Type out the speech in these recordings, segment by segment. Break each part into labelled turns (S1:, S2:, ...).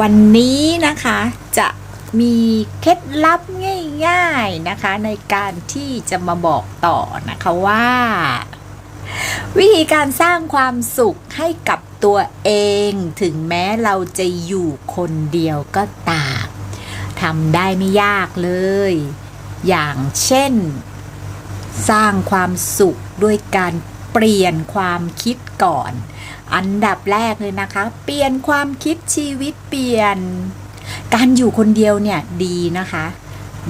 S1: วันนี้นะคะจะมีเคล็ดลับง่ายๆนะคะ ในการที่จะมาบอกต่อนะคะว่า วิธีการสร้างความสุขให้กับตัวเอง ถึงแม้เราจะอยู่คนเดียวก็ตามทำได้ไม่ยากเลย อย่างเช่น สร้างความสุขด้วยการ เปลี่ยนความคิดก่อน อันดับแรกเลยนะคะ เปลี่ยนความคิดชีวิตเปลี่ยน การอยู่คนเดียวเนี่ยดีนะคะ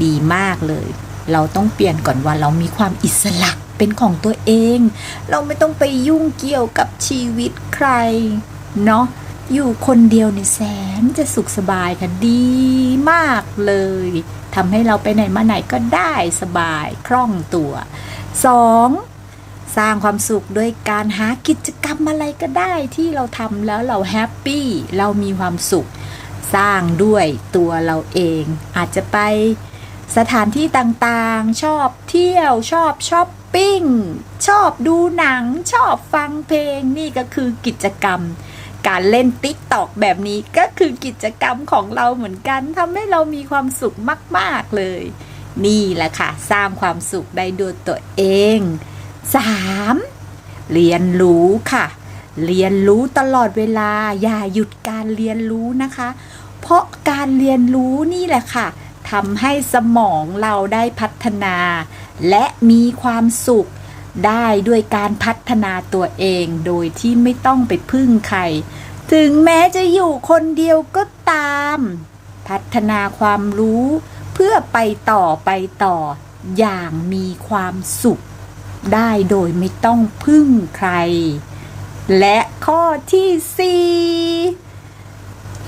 S1: ดีมากเลย เราต้องเปลี่ยนก่อนว่าเรามีความอิสระเป็นของตัวเอง เราไม่ต้องไปยุ่งเกี่ยวกับชีวิตใคร เนาะอยู่คนเดียวในแสนจะสุขสบายค่ะดีมากเลยทำให้เราไปไหนมาไหนก็ได้สบายคล่องตัวสอง สร้างความสุขด้วยการหากิจกรรมอะไรก็ได้ที่เราทำแล้วเราแฮปปี้เรามีความสุข สร้างด้วยตัวเราเอง อาจจะไปสถานที่ต่างๆ ชอบเที่ยวชอบช้อปปิ้ง ชอบดูหนัง ชอบฟังเพลงนี่ก็คือกิจกรรม การเล่นติ๊กตอกแบบนี้ก็คือกิจกรรมของเราเหมือนกันทำให้เรามีความสุขมาก ๆ เลย นี่แหละค่ะ สร้างความสุขได้ด้วยตัวเอง 3. เรียนรู้ค่ะ เรียนรู้ตลอดเวลา อย่าหยุดการเรียนรู้นะคะ เพราะการเรียนรู้นี่แหละค่ะทำให้สมองเราได้พัฒนา และมีความสุขได้ด้วยการพัฒนาตัวเองโดยที่ไม่ต้องไปพึ่งใคร ถึงแม้จะอยู่คนเดียวก็ตาม พัฒนาความรู้ เพื่อไปต่อไปต่ออย่างมีความสุข ได้โดยไม่ต้องพึ่งใคร และข้อที่สี่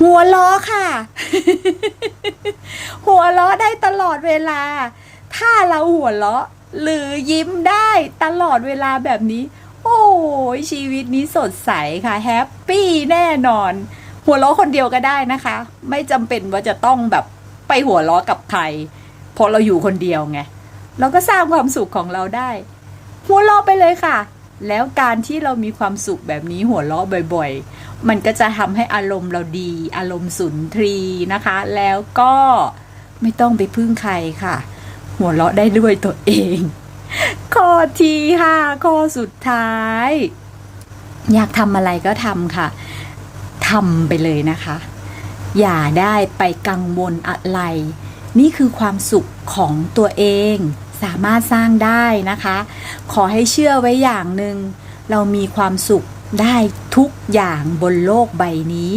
S1: หัวล้อค่ะ หัวล้อได้ตลอดเวลา ถ้าเราหัวล้อหรือยิ้มได้ตลอดเวลาแบบนี้ โอ้ยชีวิตนี้สดใสค่ะแฮปปี้แน่นอน หัวล้อคนเดียวก็ได้นะคะ ไม่จำเป็นว่าจะต้องแบบไปหัวล้อกับใครเพราะเราอยู่คนเดียวไง เราก็สร้างความสุขของเราได้ หัวเราะไปเลยค่ะ แล้วการที่เรามีความสุขแบบนี้หัวเราะบ่อยๆ มันก็จะทำให้อารมณ์เราดี อารมณ์สุนทรีนะคะ แล้วก็ไม่ต้องไปพึ่งใครค่ะ หัวเราะได้ด้วยตัวเอง ข้อที่ห้าข้อสุดท้าย อยากทำอะไรก็ทำค่ะทำไปเลยนะคะ อย่าได้ไปกังวลอะไร นี่คือความสุขของตัวเอง สามารถสร้างได้นะคะ ขอให้เชื่อไว้อย่างหนึ่งเรามีความสุขได้ทุกอย่างบนโลกใบนี้